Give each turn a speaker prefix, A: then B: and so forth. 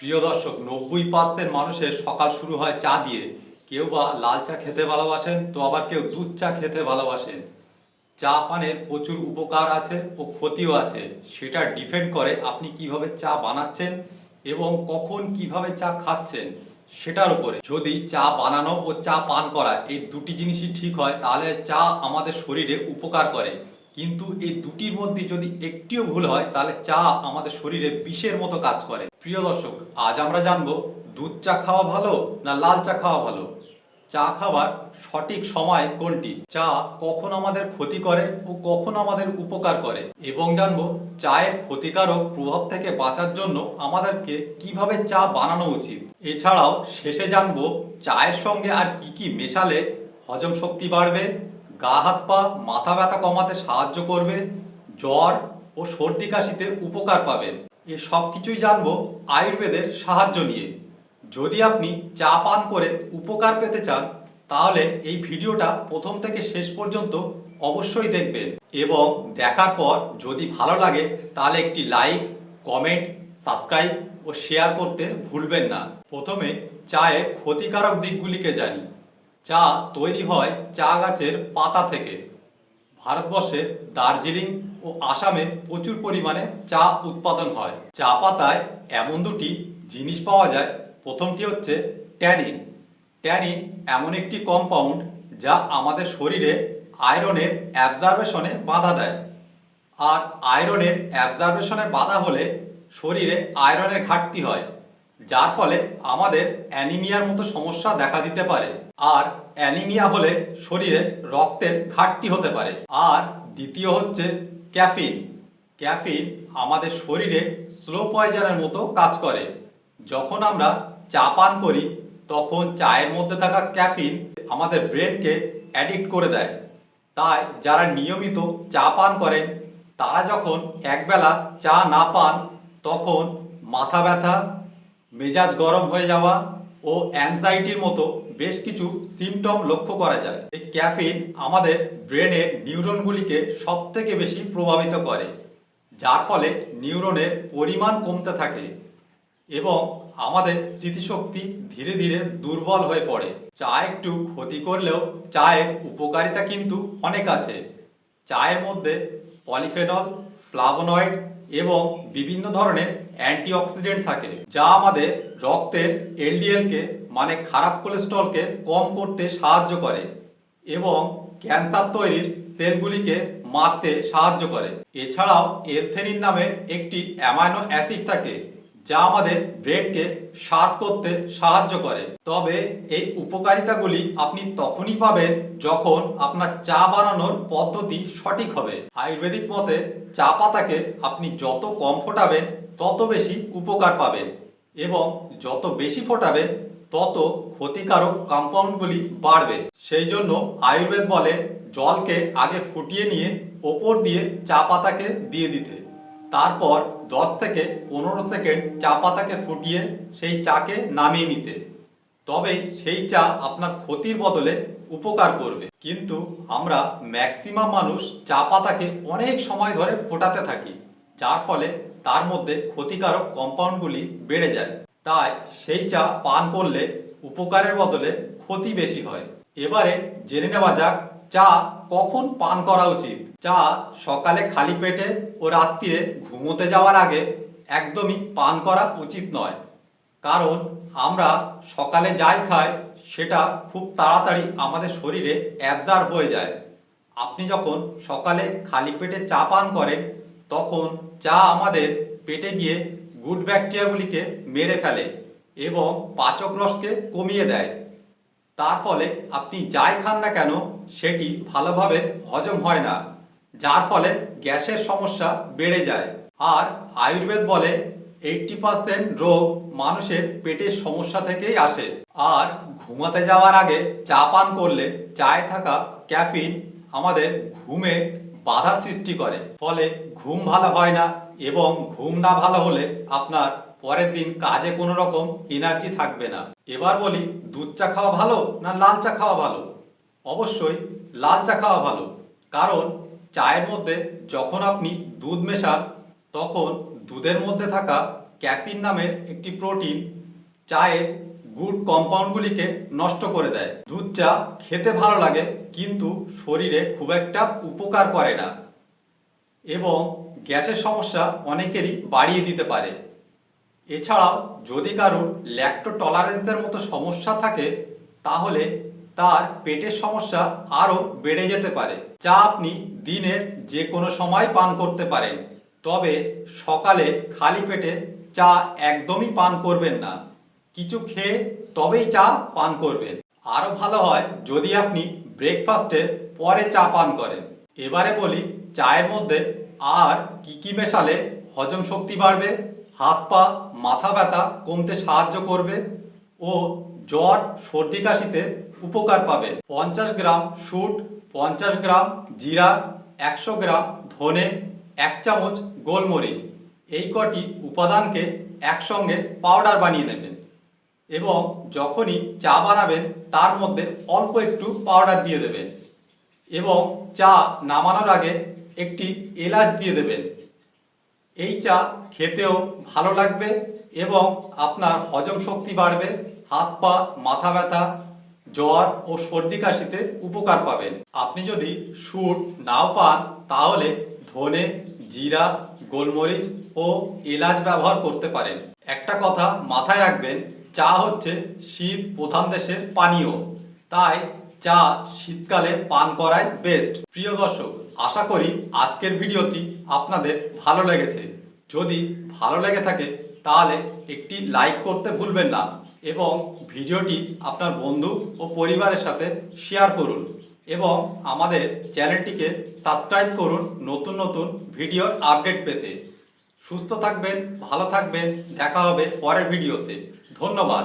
A: প্রিয় দর্শক, নব্বই পার্সেন্ট মানুষের সকাল শুরু হয় চা দিয়ে। কেউ বা লাল চা খেতে ভালোবাসেন, তো আবার কেউ দুধ চা খেতে ভালোবাসেন। চা পানের প্রচুর উপকার আছে ও ক্ষতিও আছে। সেটা ডিপেন্ড করে আপনি কীভাবে চা বানাচ্ছেন এবং কখন কীভাবে চা খাচ্ছেন, সেটার উপরে। যদি চা বানানো ও চা পান করা এই দুটি জিনিসই ঠিক হয়, তাহলে চা আমাদের শরীরে উপকার করে। কিন্তু এই দুটির মধ্যে যদি একটিও ভুল হয়, তাহলে চা আমাদের শরীরে বিষের মতো কাজ করে। প্রিয় দর্শক, আজ আমরা জানব দুধ চা খাওয়া ভালো না লাল চা খাওয়া ভালো? চা খাওয়ার সঠিক সময় কোনটি? চা কখন আমাদের ক্ষতি করে ও কখন আমাদের উপকার করে? এবং জানব চায়ের ক্ষতিকারক প্রভাব থেকে বাঁচার জন্য আমাদেরকে কীভাবে চা বানানো উচিত? এছাড়াও শেষে জানব চায়ের সঙ্গে আর কি কি মেশালে হজম শক্তি বাড়বে, গা হাত পা, মাথা ব্যথা কমাতে সাহায্য করবে, জ্বর ও সর্দি কাশিতে উপকার পাবেন এ সব কিছুই জানব আয়ুর্বেদের সাহায্য নিয়ে। যদি আপনি চা পান করে উপকার পেতে চান, তাহলে এই ভিডিওটা প্রথম থেকে শেষ পর্যন্ত অবশ্যই দেখবেন। এবং দেখার পর যদি ভালো লাগে, তাহলে একটি লাইক, কমেন্ট, সাবস্ক্রাইব ও শেয়ার করতে ভুলবেন না। প্রথমে চায়ের ক্ষতিকারক দিকগুলিকে জানি। চা তৈরি হয় চা গাছের পাতা থেকে। ভারতবর্ষে দার্জিলিং ও আসামে প্রচুর পরিমাণে চা উৎপাদন হয়। চা পাতায় এমন দুটি জিনিস পাওয়া যায়। প্রথমটি হচ্ছে ট্যানিন। ট্যানিন এমন একটি কম্পাউন্ড যা আমাদের শরীরে আয়রনের অ্যাবজারভেশনে বাধা দেয়। আর আয়রনের অ্যাবজারভেশনে বাধা হলে শরীরে আয়রনের ঘাটতি হয়। যার ফলে আমাদের অ্যানিমিয়ার মতো সমস্যা দেখা দিতে পারে। আর অ্যানিমিয়া হলে শরীরে রক্তের ঘাটতি হতে পারে। আর দ্বিতীয় হচ্ছে ক্যাফিন। ক্যাফিন আমাদের শরীরে স্লো পয়জনের মতো কাজ করে। যখন আমরা চা পান করি, তখন চায়ের মধ্যে থাকা ক্যাফিন আমাদের ব্রেনকে অ্যাডিক্ট করে দেয়। তাই যারা নিয়মিত চা পান করেন, তারা যখন একবেলা চা না পান, তখন মাথা ব্যথা মেজাজ গরম হয়ে যাওয়া ও অ্যাংজাইটির মতো বেশ কিছু সিমটম লক্ষ্য করা যায়। এই ক্যাফিন আমাদের ব্রেনের নিউরনগুলিকে সব থেকে বেশি প্রভাবিত করে, যার ফলে নিউরনের পরিমাণ কমতে থাকে এবং আমাদের স্মৃতিশক্তি ধীরে ধীরে দুর্বল হয়ে পড়ে। চা একটু ক্ষতি করলেও চায়ের উপকারিতা কিন্তু অনেক আছে। চায়ের মধ্যে পলিফেনল, ফ্লাভোনয়েড এবং বিভিন্ন ধরনের অ্যান্টিঅক্সিডেন্ট থাকে, যা আমাদের রক্তের এলডিএলকে মানে খারাপ কোলেস্ট্রলকে কম করতে সাহায্য করে এবং ক্যান্সার তৈরির সেলগুলিকে মারতে সাহায্য করে। এছাড়াও এলথেরিন নামে একটি অ্যামাইনো অ্যাসিড থাকে যা আমাদের ব্রেনকে শার্প করতে সাহায্য করে। তবে এই উপকারিতাগুলি আপনি তখনই পাবেন যখন আপনার চা বানানোর পদ্ধতি সঠিক হবে। আয়ুর্বেদিক মতে, চা পাতাকে আপনি যত কম ফোটাবেন, তত বেশি উপকার পাবেন এবং যত বেশি ফোটাবেন, তত ক্ষতিকারক কম্পাউন্ডগুলি বাড়বে। সেই জন্য আয়ুর্বেদ বলে, জলকে আগে ফুটিয়ে নিয়ে ওপর দিয়ে চা পাতাকে দিয়ে দিতে। তারপর দশ থেকে পনেরো সেকেন্ড চা পাতাকে ফুটিয়ে সেই চাকে নামিয়ে নিতে। তবেই সেই চা আপনার ক্ষতির বদলে উপকার করবে। কিন্তু আমরা ম্যাক্সিমাম মানুষ চা পাতাকে অনেক সময় ধরে ফোটাতে থাকি, যার ফলে তার মধ্যে ক্ষতিকারক কম্পাউন্ডগুলি বেড়ে যায়। তাই সেই চা পান করলে উপকারের বদলে ক্ষতি বেশি হয়। এবারে জেনে নেওয়া যাক চা কখন পান করা উচিত? চা সকালে খালি পেটে ও রাত্রিরে ঘুমোতে যাওয়ার আগে একদমই পান করা উচিত নয়। কারণ আমরা সকালে যাই খাই, সেটা খুব তাড়াতাড়ি আমাদের শরীরে অ্যাবজার্ভ হয়ে যায়। আপনি যখন সকালে খালি পেটে চা পান করেন, তখন চা আমাদের পেটে গিয়ে গুড ব্যাকটেরিয়াগুলিকে মেরে ফেলে এবং পাচক রসকে কমিয়ে দেয়। তার ফলে আপনি যাই খান না কেন, সেটি ভালোভাবে হজম হয় না, যার ফলে গ্যাসের সমস্যা বেড়ে যায়। আর আয়ুর্বেদ বলে এইটটি পার্সেন্ট রোগ মানুষের পেটের সমস্যা থেকেই আসে। আর ঘুমাতে যাওয়ার আগে চা পান করলে চায়ে থাকা ক্যাফিন আমাদের ঘুমে বাধা সৃষ্টি করে। ফলে ঘুম ভালো হয় না এবং ঘুম না ভালো হলে আপনার পরের দিন কাজে কোনো রকম এনার্জি থাকবে না। এবার বলি, দুধ চা খাওয়া ভালো না লাল চা খাওয়া ভালো? অবশ্যই লাল চা খাওয়া ভালো। কারণ চায়ের মধ্যে যখন আপনি দুধ মেশান, তখন দুধের মধ্যে থাকা ক্যাসিন নামের একটি প্রোটিন চায়ের গুড কম্পাউন্ডগুলিকে নষ্ট করে দেয়। দুধ চা খেতে ভালো লাগে, কিন্তু শরীরে খুব একটা উপকার করে না। এবং গ্যাসের সমস্যা অনেকেরই বাড়িয়ে দিতে পারে। এছাড়াও যদি কারোর ল্যাক্টো টলারেন্সের মতো সমস্যা থাকে, তাহলে তার পেটের সমস্যা আরও বেড়ে যেতে পারে চা আপনি দিনের যে কোনো সময় পান করতে পারেন। তবে সকালে খালি পেটে চা একদমই পান করবেন না। কিছু খেয়ে তবেই চা পান করবেন। আরও ভালো হয় যদি আপনি ব্রেকফাস্টে পরে চা পান করেন। এবারে বলি, চায়ের মধ্যে আর কি কি মেশালে হজম শক্তি বাড়বে? হাত পা, মাথা ব্যথা কমতে সাহায্য করবে ও জ্বর, সর্দি কাশিতে উপকার পাবে। পঞ্চাশ গ্রাম সুট, পঞ্চাশ গ্রাম জিরা, একশো গ্রাম ধনে, এক চামচ গোলমরিচ। এই কটি উপাদানকে একসঙ্গে পাউডার বানিয়ে নেবেন এবং যখনই চা বানাবেন, তার মধ্যে অল্প একটু পাউডার দিয়ে দেবেন এবং চা নামানোর আগে একটি এলাচ দিয়ে দেবেন। এই চা খেতেও ভালো লাগবে এবং আপনার হজম শক্তি বাড়বে, হাত পা, মাথা ব্যথা, জ্বর ও সর্দি কাশিতে উপকার পাবেন। আপনি যদি সুট নাও পান, তাহলে ধনে, জিরা, গোলমরিচ ও এলাচ ব্যবহার করতে পারেন। একটা কথা মাথায় রাখবেন, চা হচ্ছে শীত প্রধান দেশের পানীয়। তাই চা শীতকালে পান করাই বেস্ট প্রিয় দর্শক, আশা করি আজকের ভিডিওটি আপনাদের ভালো লেগেছে। যদি ভালো লেগে থাকে, তাহলে একটি লাইক করতে ভুলবেন না এবং ভিডিওটি আপনার বন্ধু ও পরিবারের সাথে শেয়ার করুন এবং আমাদের চ্যানেলটিকে সাবস্ক্রাইব করুন নতুন নতুন ভিডিওর আপডেট পেতে। সুস্থ থাকবেন, ভালো থাকবেন, দেখা হবে পরের ভিডিওতে। ধন্যবাদ।